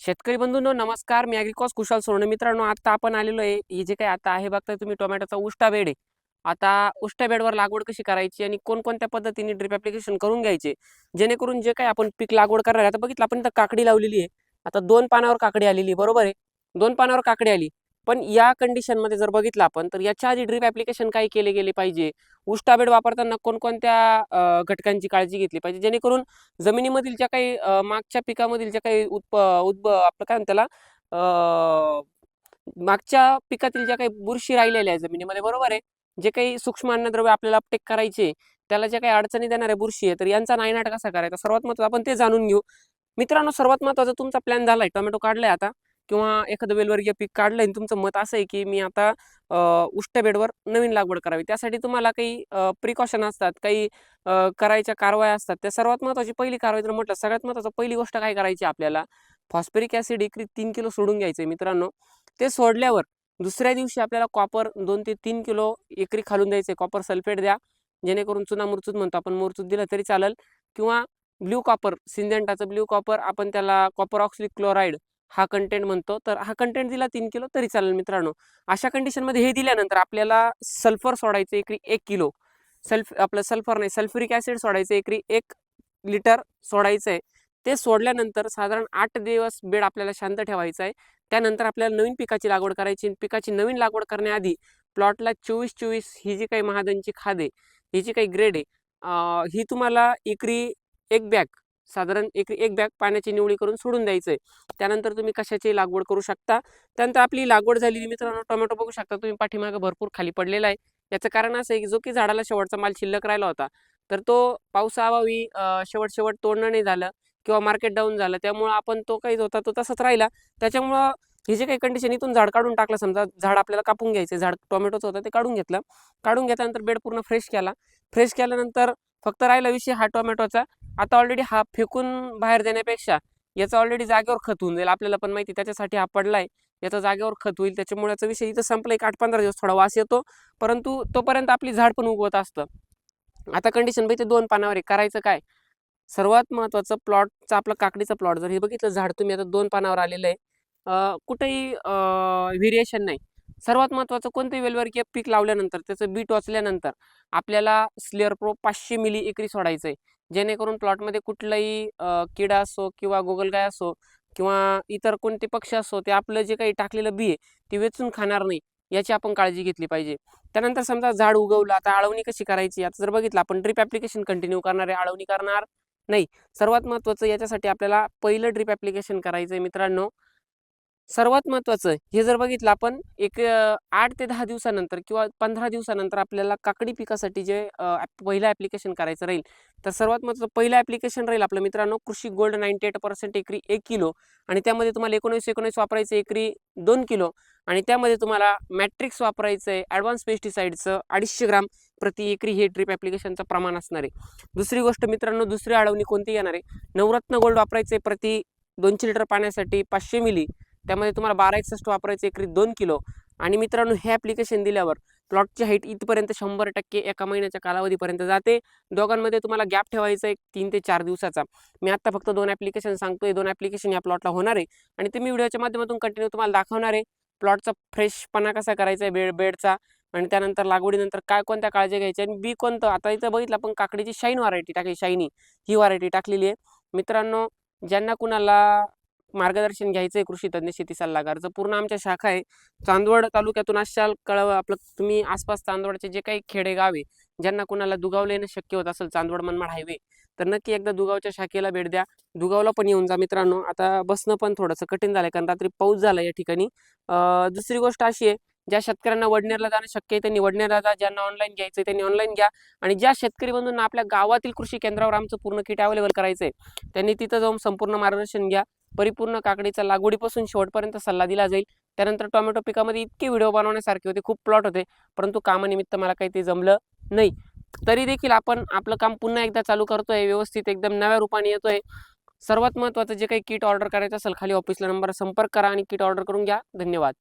शेतकरी बंधूंनो नमस्कार. मी अॅग्रिकॉस कुशाल सोने मित्रांनो आता आपण आलेलो आहे. हे जे काही आता आहे बघताय तुम्ही टोमॅटोचा उष्टा बेड आहे. आता उष्टा बेडवर लागवड कशी करायची आणि कोणकोणत्या पद्धतीने ड्रिप ॲप्लिकेशन करून घ्यायचे? जेणेकरून जे काही आपण पीक लागवड करणार आहे. आता बघितलं आपण इथं काकडी लावलेली आहे. आता दोन पानावर काकडी आलेली आहे. बरोबर आहे? दोन पानावर काकडी आली. पण या कंडिशनमध्ये जर बघितलं आपण तर याच्या आधी ड्रीप ॲप्लिकेशन काय केले गेले पाहिजे? उष्टा बेड वापरताना कोणकोणत्या घटकांची काळजी घेतली पाहिजे? जेणेकरून जमिनीमधील ज्या काही मागच्या पिकामधील ज्या काही उत्प उद्भ आपलं काय त्याला मागच्या पिकातील ज्या काही बुरशी राहिलेल्या आहे जमिनीमध्ये बरोबर आहे? जे काही सूक्ष्म अन्नद्रव्य आपल्याला अपटेक करायचे त्याला ज्या काही अडचणी देणाऱ्या बुरशी आहे तर यांचा नायनाट कसा करायचा? सर्वात महत्त्वाचं आपण ते जाणून घेऊ. मित्रांनो सर्वात महत्त्वाचा तुमचा प्लॅन झालाय. टोमॅटो काढलाय आता. किंवा एखादं वेलवर्गीय पीक काढलं आणि तुमचं मत असं आहे की मी आता उष्ट बेडवर नवीन लागवड करावी. त्यासाठी तुम्हाला काही प्रिकॉशन असतात काही करायच्या कारवाया असतात. त्या सर्वात महत्त्वाची पहिली कारवाई जर म्हटलं सगळ्यात महत्त्वाचं पहिली गोष्ट काय करायची आपल्याला? फॉस्फरिक ॲसिड एकरी तीन किलो सोडून घ्यायचं आहे मित्रांनो. ते सोडल्यावर दुसऱ्या दिवशी आपल्याला कॉपर दोन ते तीन किलो एकरी खालून द्यायचं आहे कॉपर सल्फेट द्या. जेणेकरून चुना मुरचूत म्हणतो आपण. मुरचूत दिलं तरी चालेल. किंवा ब्ल्यू कॉपर सिंजेंटाचं ब्ल्यू कॉपर आपण त्याला कॉपर ऑक्सिलिक क्लोराईड हा कंटेंट म्हणतो तर हा कंटेंट दिला तीन किलो तरी चालेल मित्रांनो. अशा कंडिशनमध्ये हे दिल्यानंतर आपल्याला सल्फर सोडायचं एकरी एक किलो. सल्फ आपलं सल्फर नाही सल्फ्युरिक ॲसिड सोडायचं एकरी एक लिटर सोडायचं आहे ते सोडल्यानंतर साधारण आठ दिवस बेड आपल्याला शांत ठेवायचा आहे. त्यानंतर आपल्याला नवीन पिकाची लागवड करायची पिकाची नवीन लागवड करण्याआधी प्लॉटला चोवीस चोवीस ही जी काही महादनची खादे ही जी काही ग्रेड आहे ही तुम्हाला एकरी एक बॅग साधारण एकरी एक बॅग पाण्याची निवडी करून सोडून द्यायचं आहे त्यानंतर तुम्ही कशाची लागवड करू शकता. त्यानंतर आपली लागवड झालेली मित्रांनो टोमॅटो बघू शकता तुम्ही पाठीमागं भरपूर खाली पडलेला आहे. याचं कारण असं आहे की जो की झाडाला शेवटचा माल शिल्लक राहिला होता तर तो पावसाअभावी शेवट शेवट तोडणं नाही झालं किंवा मार्केट डाऊन झालं. त्यामुळं आपण तो काही होता तो तसाच राहिला. त्याच्यामुळं हे जे काही कंडिशन इथून झाड काढून टाकलं समजा झाड आपल्याला कापून घ्यायचं झाड टोमॅटोचं होतं ते काढून घेतलं. काढून घेतल्यानंतर बेड पूर्ण फ्रेश केला. फ्रेश केल्यानंतर फक्त राहिला विषय हा टोमॅटोचा. आता ऑलरेडी हा फेकून बाहेर देण्यापेक्षा याचा ऑलरेडी जागेवर खत होऊन जाईल. आपल्याला पण माहिती त्याच्यासाठी हा पडलाय. याचा जागेवर खत होईल. त्याच्यामुळे याचा विषय इथं संपला एक आठ पंधरा दिवस थोडा वास येतो. परंतु तोपर्यंत आपली झाड पण उगवत असतं. आता कंडिशन ते दोन पानावर आहे. करायचं काय? सर्वात महत्त्वाचं प्लॉटचं आपलं काकडीचं प्लॉट जर हे बघितलं झाड तुम्ही आता दोन पानावर आलेलं आहे. कुठेही व्हेरिएशन नाही. सर्वात महत्त्वाचं कोणतंही वेलवर्गीय पीक लावल्यानंतर त्याचं बी टोचल्यानंतर आपल्याला स्लेअर प्रो पाचशे मिली एकरी सोडायचं आहे जेणेकरून प्लॉटमध्ये कुठलाही किडा असो किंवा गोगलगाय असो किंवा इतर कोणते पक्षी असो ते आपलं जे काही टाकलेलं बी आहे ते वेचून खाणार नाही याची आपण काळजी घेतली पाहिजे. त्यानंतर समजा झाड उगवलं आता आळवणी कशी करायची? आता जर बघितलं आपण ड्रिप ॲप्लिकेशन कंटिन्यू करणार आहे आळवणी करणार नाही. सर्वात महत्त्वाचं याच्यासाठी आपल्याला पहिलं ड्रिप ॲप्लिकेशन करायचं आहे मित्रांनो. सर्वात महत्त्वाचं हे जर बघितलं आपण एक आठ ते दहा दिवसानंतर किंवा पंधरा दिवसानंतर आपल्याला काकडी पिकासाठी जे पहिलं ॲप्लिकेशन करायचं राहील तर सर्वात महत्त्वाचं पहिलं ॲप्लिकेशन राहील आपलं मित्रांनो कृषी गोल्ड नाईन्टी एट पर्सेंट एकरी एक किलो आणि त्यामध्ये तुम्हाला एकोणीस एकोणीस वापरायचं एकरी दोन किलो आणि त्यामध्ये तुम्हाला मॅट्रिक्स वापरायचं आहे ॲडव्हान्स पेस्टिसाईडचं अडीचशे ग्राम प्रति एकरी हे ड्रीप ॲप्लिकेशनचं प्रमाण असणार आहे. दुसरी गोष्ट मित्रांनो दुसरी अडवणी कोणती येणार आहे? नवरत्न गोल्ड वापरायचं आहे प्रति दोनशे लिटर पाण्यासाठी पाचशे मिली त्यामध्ये तुम्हाला बारा एकसष्ट वापरायचं एकरी दोन किलो. आणि मित्रांनो हे ॲप्लिकेशन दिल्यावर प्लॉटची हाईट इथपर्यंत शंभर टक्के एका महिन्याच्या कालावधीपर्यंत जाते. दोघांमध्ये तुम्हाला गॅप ठेवायचा एक तीन ते चार दिवसाचा. मी आत्ता फक्त दोन ॲप्लिकेशन सांगतोय. दोन ॲप्लिकेशन या प्लॉटला होणार आहे. आणि ते मी व्हिडिओच्या माध्यमातून कंटिन्यू तुम्हाला दाखवणार आहे. प्लॉटचा फ्रेशपणा कसा करायचा आहे बेड बेडचा आणि त्यानंतर लागवडीनंतर काय कोणत्या काळजी घ्यायची आणि बी कोणतं? आता इथं बघितलं आपण काकडीची शाईन व्हरायटी टाकली शाईनी ही व्हरायटी टाकलेली आहे. मित्रांनो ज्यांना कुणाला मार्गदर्शन घ्यायचं आहे कृषी तज्ज्ञ शेती सल्लागारचं पूर्ण आमच्या शाखा आहे चांदवड तालुक्यातून असाल कळव आपलं तुम्ही आसपास चांदवडचे जे काही खेडेगाव आहे ज्यांना कुणाला दुगावला येणं शक्य होत असेल चांदवड मनमाड हायवे तर नक्की एकदा दुगावच्या शाखेला भेट द्या. दुगावला पण येऊन जा मित्रांनो. आता बसणं पण थोडंसं कठीण झालंय कारण रात्री पाऊस झाला या ठिकाणी. दुसरी गोष्ट अशी आहे ज्या शेतकऱ्यांना वडनेरला जाणं शक्य आहे त्यांनी वडनेरला जा ज्यांना ऑनलाईन घ्यायचं आहे त्यांनी ऑनलाईन घ्या. आणि ज्या शेतकरी बंधूंना आपल्या गावातील कृषी केंद्रावर आमचं पूर्ण किट अवेलेबल करायचं आहे त्यांनी तिथं जाऊन संपूर्ण मार्गदर्शन घ्या. परिपूर्ण काकडीचा लागवडीपासून शेवटपर्यंत सल्ला दिला जाईल. त्यानंतर टोमॅटो पिकामध्ये इतके व्हिडिओ बनवण्यासारखे होते खूप प्लॉट होते परंतु कामानिमित्त मला काही ते जमलं नाही. तरी देखील आपण आपलं काम पुन्हा एकदा चालू करतोय व्यवस्थित एकदम नव्या रूपाने येतोय. सर्वात महत्त्वाचं जे काही किट ऑर्डर करायचं असेल खाली ऑफिसला नंबर संपर्क करा आणि किट ऑर्डर करून घ्या. धन्यवाद.